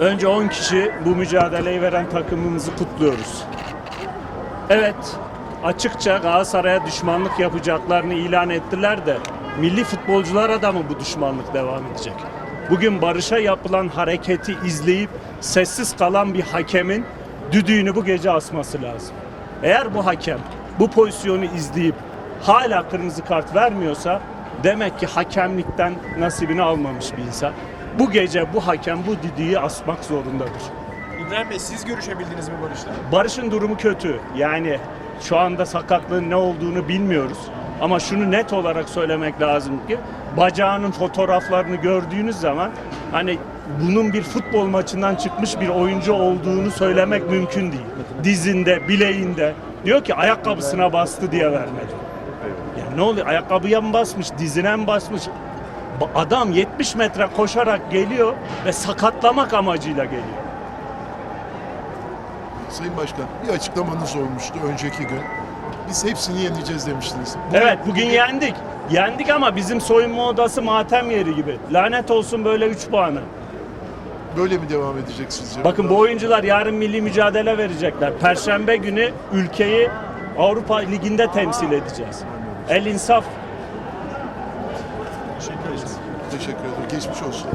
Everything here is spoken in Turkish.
Önce 10 kişi bu mücadeleyi veren takımımızı kutluyoruz. Evet, açıkça Galatasaray'a düşmanlık yapacaklarını ilan ettiler de milli futbolculara da mı bu düşmanlık devam edecek? Bugün Barış'a yapılan hareketi izleyip sessiz kalan bir hakemin düdüğünü bu gece asması lazım. Eğer bu hakem bu pozisyonu izleyip hala kırmızı kart vermiyorsa demek ki hakemlikten nasibini almamış bir insan. Bu gece bu hakem bu düdüğü asmak zorundadır. İbrahim Bey siz görüşebildiniz mi Barış'la? Barış'ın durumu kötü. Yani şu anda sakatlığın ne olduğunu bilmiyoruz. Ama şunu net olarak söylemek lazım ki bacağının fotoğraflarını gördüğünüz zaman hani bunun bir futbol maçından çıkmış bir oyuncu olduğunu söylemek mümkün değil. Dizinde, bileğinde. Diyor ki ayakkabısına bastı diye vermedi. Ya ne oluyor? Ayakkabıya mı basmış, dizine mi basmış? Adam 70 metre koşarak geliyor ve sakatlamak amacıyla geliyor. Sayın Başkan bir açıklamanız olmuştu önceki gün. Biz hepsini yeneceğiz demiştiniz. Bu- Evet bugün yendik. Yendik ama bizim soyunma odası matem yeri gibi. Lanet olsun böyle 3 puanı. Böyle mi devam edecek sizce? Bakın bu oyuncular yarın milli mücadele verecekler. Perşembe günü ülkeyi Avrupa Ligi'nde temsil edeceğiz. El insaf. Teşekkür ederim. Geçmiş olsun.